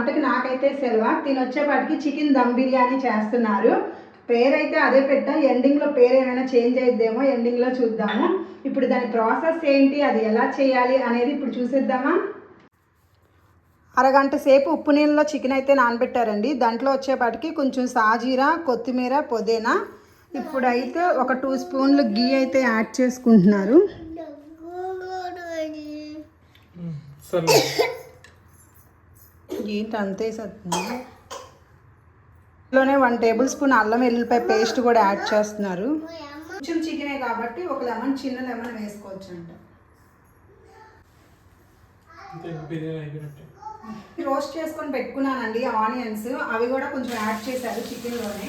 వంటకి నాకైతే సెలవు? తినొచ్చేపాటికి చికెన్ దమ్ బిర్యానీ చేస్తున్నారు. పేరైతే అదే పెట్టాం. ఎండింగ్లో పేరు ఏమైనా చేంజ్ అయిద్దేమో ఎండింగ్లో చూద్దాము. ఇప్పుడు దాని ప్రాసెస్ ఏంటి? అది ఎలా చేయాలి అనేది ఇప్పుడు చూసేద్దామా? అరగంట సేపు ఉప్పు నీళ్ళలో చికెన్ అయితే నానబెట్టారండి. దాంట్లో వచ్చేపాటికి కొంచెం సాజీరా కొత్తిమీర పుదీనా. ఇప్పుడైతే ఒక టూ స్పూన్లు గీ అయితే యాడ్ చేసుకుంటున్నారు. ఏంటి అంతే ఇందులోనే వన్ టేబుల్ స్పూన్ అల్లం వెల్లుల్లిపాయ పేస్ట్ కూడా యాడ్ చేస్తున్నారు. కొంచెం చికెనే కాబట్టి ఒక లెమన్ చిన్న లెమన్ వేసుకోవచ్చు అంట రోస్ట్ చేసుకొని పెట్టుకున్నానండి ఆనియన్స్. అవి కూడా కొంచెం యాడ్ చేశారు చికెన్లోనే.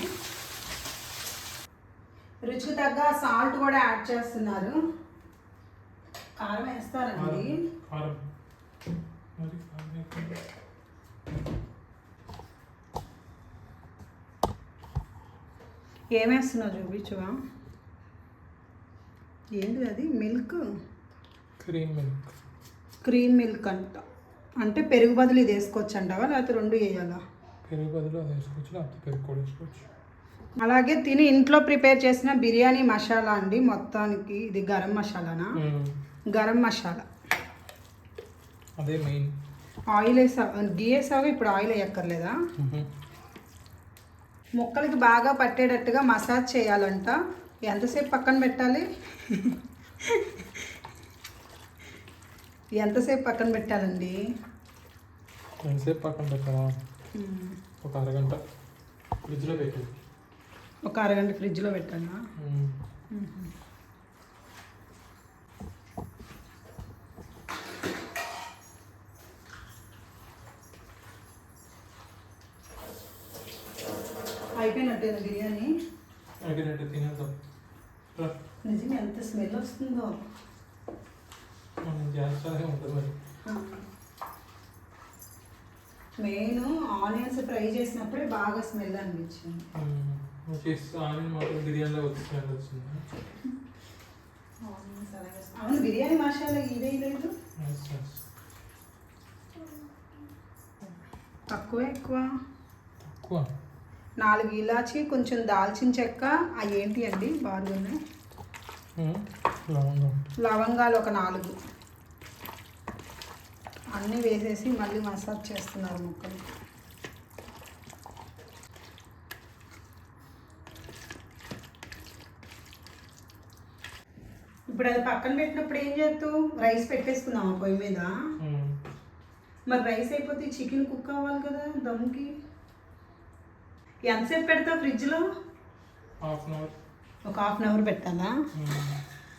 రుచికి తగ్గ సాల్ట్ కూడా యాడ్ చేస్తున్నారు. కారం వేస్తారండి కారం మరి కారం ఎక్కువ. ఏమేస్తున్నావు చూపించువా? ఏంటి అది? Milk? Cream milk. Cream milk అంట. అంటే పెరుగు బదులు ఇది వేసుకోవచ్చు అంటావా? లేకపోతే రెండు వేయాలా? పెరుగు బదులు అది వేసుకోవచ్చు లేకపోతే పెరుగు కూడా వేసుకోవచ్చు. అలాగే తిని ఇంట్లో ప్రిపేర్ చేసిన బిర్యానీ మసాలా అండి మొత్తానికి. ఇది గరం మసాలానా. గరం మసాలా. అదే మెయిన్. ఆయిల్ వేసా గీ వేసావు ఇప్పుడు ఆయిల్ వేయక్కర్లేదా? ముక్కలకి బాగా పట్టేటట్టుగా మసాజ్ చేయాలంట. ఎంతసేపు పక్కన పెట్టాలి? ఎంతసేపు పక్కన పెట్టాలండి? ఎంతసేపు పక్కన పెట్టాలా. ఒక అరగంట. ఫ్రిడ్జ్లో పెట్టు. ఒక అరగంట ఫ్రిడ్జ్లో పెట్టాలా అయిపోయినట్టేనా బిర్యానీ. తినేద్దాం. నిజంగా ఎంత స్మెల్ వస్తుందో. మనం చేస్తానే ఉంటుంది మరి. మెయిన్ ఆనియన్స్ ఫ్రై చేసినప్పుడే బాగా స్మెల్ అనిపించింది. ఆనియన్ మాత్రం బిర్యానీలో వచ్చింది. అవును బిర్యానీ మసాలా ఇదే లేదు. తక్కువ ఎక్కువ. తక్కువ. నాలుగు ఇలాచి కొంచెం దాల్చిన చెక్క అవి ఏంటి అండి బాగున్నాయి లవంగాలు ఒక నాలుగు. అన్నీ వేసేసి మళ్ళీ మసాజ్ చేస్తున్నారు ముక్కలు. ఇప్పుడు అది పక్కన పెట్టినప్పుడు ఏం చేస్తావు రైస్ పెట్టేసుకుందామా పొయ్యి మీద. మరి రైస్ అయిపోతే చికెన్ కుక్ అవ్వాలి కదా దమ్కి. ఎంతసేపు పెడతావు ఫ్రిడ్జ్లో? Half an hour. ఒక హాఫ్ అన్ అవర్ పెట్టాలా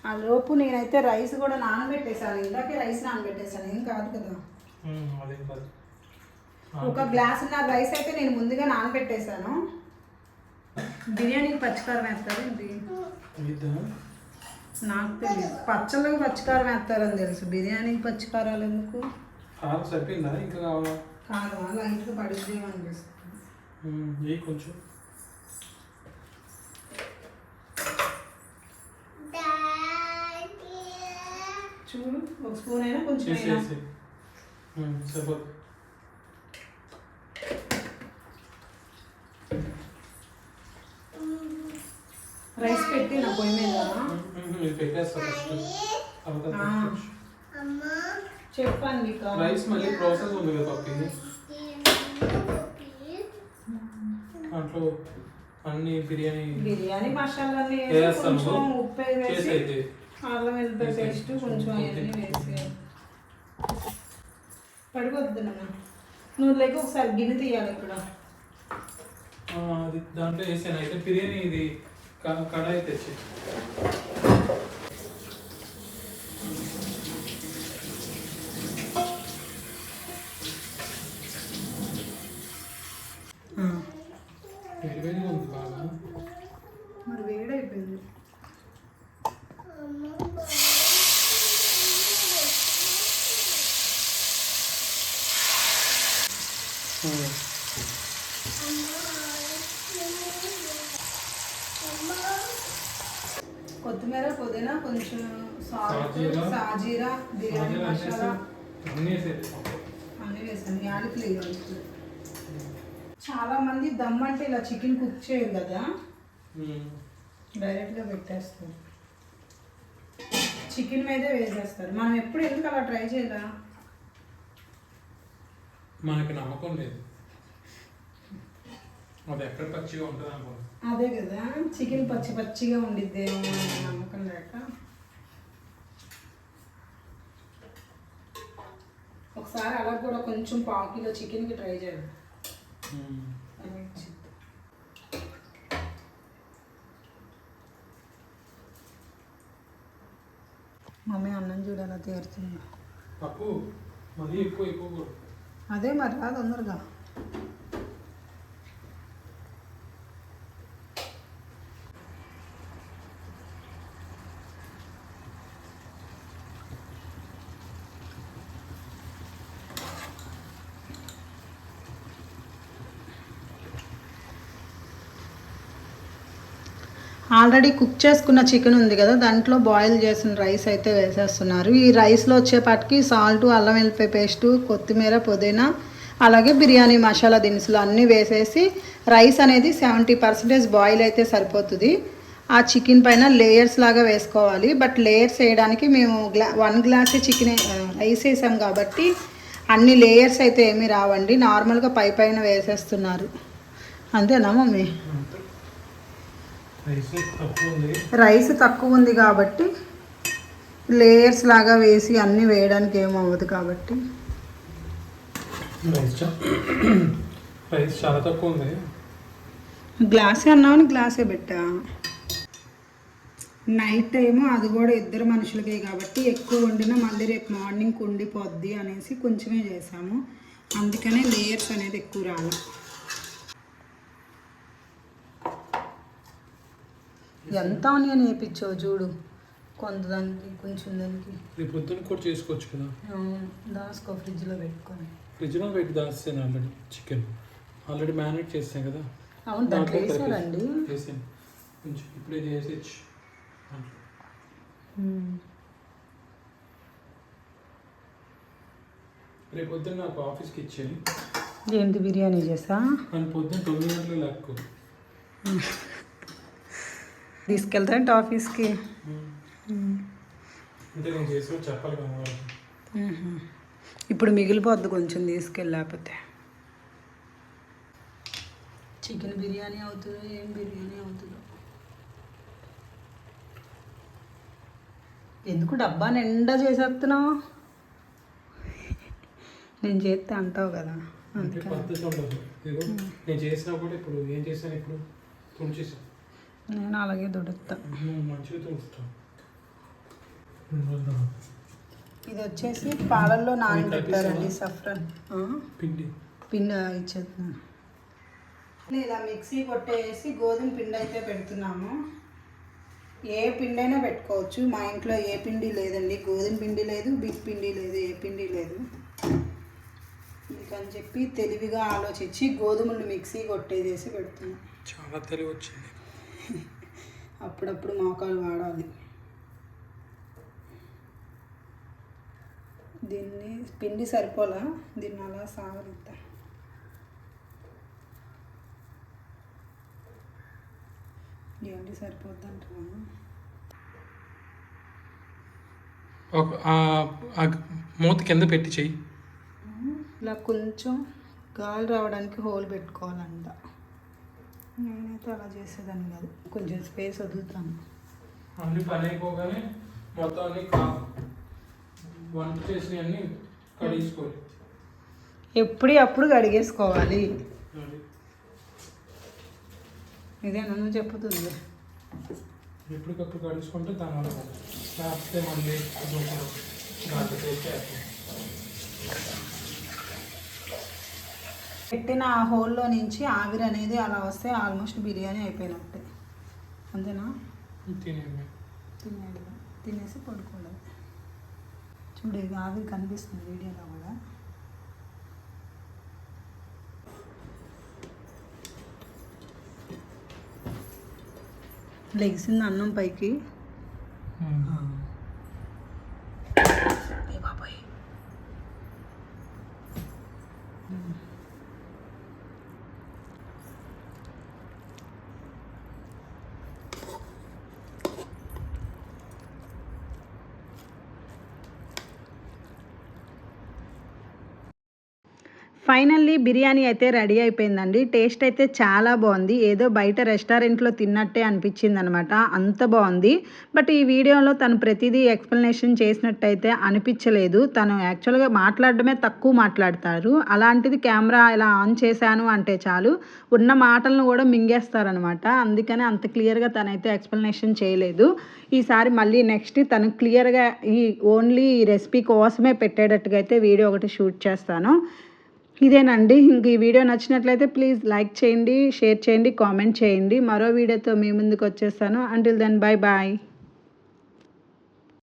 ఆ లోపు నేనైతే రైస్ కూడా నానబెట్టేశాను. ఇందాకే రైస్ నానబెట్టేశాను. ఏం కాదు కదా. కాదు. ఒక గ్లాస్ ఉన్న రైస్ అయితే నేను ముందుగా నానబెట్టేశాను. బిర్యానీకి పచ్చికారం వేస్తారు నాకు తెలియదు పచ్చళ్ళకి పచ్చికారం వేస్తారని తెలుసు. బిర్యానీకి పచ్చికారాలు ఎందుకు? కారం సరిపోయిందా? ఇంకా కావాలా? లైట్గా పడిద్దేమో అనిపిస్తుంది ఏ కొంచెం చూడు ఒక స్పూన్ అయినా కొంచెం అయినా చేసేసి సరిపోదు రైస్ పెట్టి నా పొయ్యి మీద ఇది పెట్టేస్తా ఫస్ట్ తర్వాత ఆ. పెట్టుకోవచ్చు. చెప్పండి మీకు రైస్ మళ్ళీ ప్రాసెస్ ఉంది కదా పప్పి దాంట్లో అన్ని బిర్యానీ బిర్యానీ వేసి వేస్తాము. కొంచెం ఉప్పు వేసి అల్లం వెల్లిపాయ పేస్ట్ కొంచెం అవన్నీ వేసి. పడిపోతుందమ్మా నువ్వు లేక ఒకసారి గిన్నె తీయాలి ఇక్కడ. దాంట్లో వేసాను. అయితే బిర్యానీ ఇది కడాయి తెచ్చి వేడివేడిగా ఉంది బాగా మరి వేడైపోయింది కొత్తిమీర పుదీనా కొంచెం సాల్ట్ సాజీరా. బిర్యానీ మసాలా. అన్నీ వేసాను యాలకులు వేయాలి చాలా మంది దమ్ అంటే ఇలా చికెన్ కుక్ చేయరు కదా. డైరెక్ట్గా పెట్టేస్తారు. చికెన్ మీదే వేసేస్తారు. మనం ఎప్పుడు ఎందుకు అలా ట్రై చేయాలా మనకి నమ్మకం లేదు. అది ఎక్కడ పచ్చిగా ఉంటుంది అనుకో అదే కదా చికెన్ పచ్చి పచ్చిగా ఉండిద్దేమో నమ్మకం లేక. ఒకసారి అలా కూడా కొంచెం పావు కిలో చికెన్కి ట్రై చేయండి. మమ్మీ అన్నం చూడాలి తీరుతుంది? అదే మరి రా తొందరగా. ఆల్రెడీ కుక్ చేసుకున్న చికెన్ ఉంది కదా దాంట్లో బాయిల్ చేసిన రైస్ అయితే వేసేస్తున్నారు. ఈ రైస్లో వచ్చేపాటికి సాల్ట్ అల్లం వెల్లిపాయ పేస్టు కొత్తిమీర పుదీనా అలాగే బిర్యానీ మసాలా దినుసులు అన్నీ వేసేసి రైస్ అనేది సెవెంటీ పర్సెంటేజ్ బాయిల్ అయితే సరిపోతుంది. ఆ చికెన్ పైన లేయర్స్ లాగా వేసుకోవాలి. బట్ లేయర్స్ వేయడానికి మేము గ్లా వన్ గ్లాస్ చికెన్ రైస్ వేసాం కాబట్టి అన్ని లేయర్స్ అయితే ఏమీ రావండి. నార్మల్గా పై పైన వేసేస్తున్నారు. అంతేనా మమ్మీ? రైస్ తక్కువ ఉంది కాబట్టి లేయర్స్ లాగా వేసి అన్నీ వేయడానికి ఏం అవ్వదు కాబట్టి. రైస్ చాలా తక్కువ ఉంది. గ్లాసే అన్నామని గ్లాసే పెట్టా. నైట్ టైము అది కూడా ఇద్దరు మనుషులకే కాబట్టి ఎక్కువ వండినా మళ్ళీ రేపు మార్నింగ్ ఉండిపోద్ది అనేసి కొంచెమే చేసాము. అందుకనే లేయర్స్ అనేది ఎక్కువ రాలే. ఎంత ఆనియన్ వేయించావు చూడు. కొంత దానికి కొంచెం దానికి రేపు పొద్దున్న కూడా చేసుకోవచ్చు కదా. దాసుకో ఫ్రిడ్జ్లో పెట్టుకొని. ఫ్రిడ్జ్లో పెట్టి దాస్తాను ఆల్రెడీ చికెన్. ఆల్రెడీ మ్యారినేట్ చేస్తాను కదా. అవును దాంట్లో వేసారండి. వేసాను కొంచెం ఇప్పుడే చేసేచ్చు రేపు పొద్దున్న నాకు ఆఫీస్కి ఇచ్చేది ఏంటి బిర్యానీ చేసా? పొద్దున్న తొమ్మిది గంటలు లెక్కు. తీసుకెళ్తారంటే ఆఫీస్కి. ఇప్పుడు మిగిలిపోద్ది కొంచెం తీసుకెళ్ళకపోతే చికెన్ బిర్యానీ అవుతుందో ఏం బిర్యానీ అవుతుందో. ఎందుకు డబ్బా నిండా చేసేస్తున్నావు? నేను చేస్తే అంటావు కదా నేను చేసినా కూడా ఇప్పుడు ఏం చేశాను ఇప్పుడు తుడిచేసాను నేను అలాగే దొడుకుతా. ఇది వచ్చేసి పాలల్లో నానబెట్టారండి సఫ్రన్. ఆ? పిండి. పిండి ఇచ్చేస్తున్నాను ఇలా మిక్సీ కొట్టేసి గోధుమ పిండి అయితే పెడుతున్నాము. ఏ పిండి అయినా పెట్టుకోవచ్చు. మా ఇంట్లో ఏ పిండి లేదండి. గోధుమ పిండి లేదు బిగ్ పిండి లేదు ఏ పిండి లేదు. అందుకని చెప్పి తెలివిగా ఆలోచించి గోధుమలు మిక్సీ కొట్టేసేసి పెడుతున్నాం. చాలా తెలివి వచ్చింది అప్పుడప్పుడు మోకాలు వాడాలి. దీన్ని పిండి సరిపోలా? దీన్ని అలా సాగరిద్దాం ఏంటి సరిపోద్ది అంటున్నాను మూత కింద పెట్టి చెయ్యి. ఇలా కొంచెం గాలి రావడానికి హోల్ పెట్టుకోవాలంట. నేనైతే అలా చేసేదాన్ని కాదు. కొంచెం స్పేస్ వదులుతాను. అన్ని పని అయిపోగానే మొత్తం అన్ని వంట చేసిన అన్ని కడిగేసుకోవాలి. ఎప్పుడు అప్పుడు కడిగేసుకోవాలి. ఇదే నన్ను చెప్పుతుంది ఎప్పటికప్పుడు కడుచుకుంటే దాని వల్ల మళ్ళీ దూకడం గంట సేపు చేస్తాం పెట్టిన ఆ హోల్లో నుంచి ఆవిరి అనేది అలా వస్తే ఆల్మోస్ట్ బిర్యానీ అయిపోయినట్టే. అంతేనా? తినేది తినేసి పడుకోవడం చూడు ఇది ఆవిరి కనిపిస్తుంది వీడియోలో కూడా. లెగిసింది అన్నం పైకి. బాబాయ్. ఫైనల్లీ బిర్యానీ అయితే రెడీ అయిపోయిందండి. టేస్ట్ అయితే చాలా బాగుంది. ఏదో బయట రెస్టారెంట్లో తిన్నట్టే అనిపించింది అనమాట అంత బాగుంది. బట్ ఈ వీడియోలో తను ప్రతిదీ ఎక్స్ప్లెనేషన్ చేసినట్టయితే అనిపించలేదు. తను యాక్చువల్గా మాట్లాడడమే తక్కువ మాట్లాడతారు. అలాంటిది కెమెరా ఇలా ఆన్ చేశాను అంటే చాలు. ఉన్న మాటలను కూడా మింగేస్తారనమాట. అందుకని అంత క్లియర్గా తనైతే ఎక్స్ప్లెనేషన్ చేయలేదు. ఈసారి మళ్ళీ నెక్స్ట్ తను క్లియర్గా ఈ ఓన్లీ ఈ రెసిపీ కోసమే పెట్టేటట్టుగా అయితే వీడియో ఒకటి షూట్ చేస్తాను. ఇదేనండి. ఇంక ఈ వీడియో నచ్చినట్లయితే ప్లీజ్ లైక్ చేయండి షేర్ చేయండి కామెంట్ చేయండి. మరో వీడియోతో మీ ముందుకు వచ్చేస్తాను. Until then bye bye